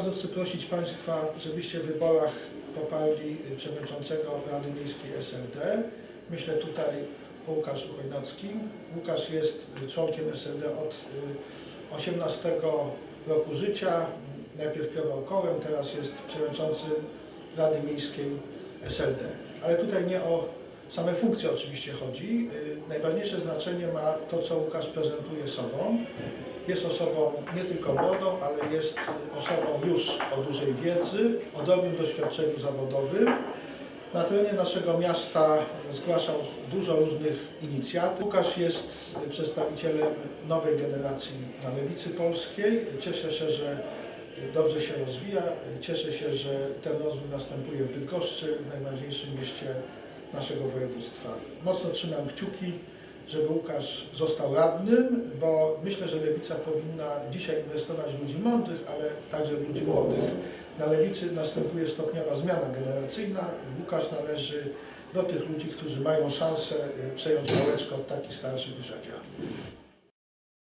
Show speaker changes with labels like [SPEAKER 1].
[SPEAKER 1] chcę prosić Państwa, żebyście w wyborach poparli y, przewodniczącego Rady Miejskiej SLD. Myślę tutaj o Łukaszu Chojnackim. Łukasz jest y, członkiem SLD od y, 18 roku życia. Najpierw kierował kołem, teraz jest przewodniczącym Rady Miejskiej SLD. Ale tutaj nie o same funkcje oczywiście chodzi. Y, Najważniejsze znaczenie ma to, co Łukasz prezentuje sobą. Jest osobą nie tylko młodą, ale jest osobą już o dużej wiedzy, o dobrym doświadczeniu zawodowym. Na terenie naszego miasta zgłaszał dużo różnych inicjatyw. Łukasz jest przedstawicielem nowej generacji na lewicy polskiej. Cieszę się, że dobrze się rozwija. Cieszę się, że ten rozwój następuje w Bydgoszczy, najważniejszym mieście naszego województwa. Mocno trzymam kciuki, żeby Łukasz został radnym, bo myślę, że lewica powinna dzisiaj inwestować w ludzi mądrych, ale także w ludzi młodych. Na lewicy następuje stopniowa zmiana generacyjna. Łukasz należy do tych ludzi, którzy mają szansę y, przejąć pałeczkę od takich starszych już jak ja.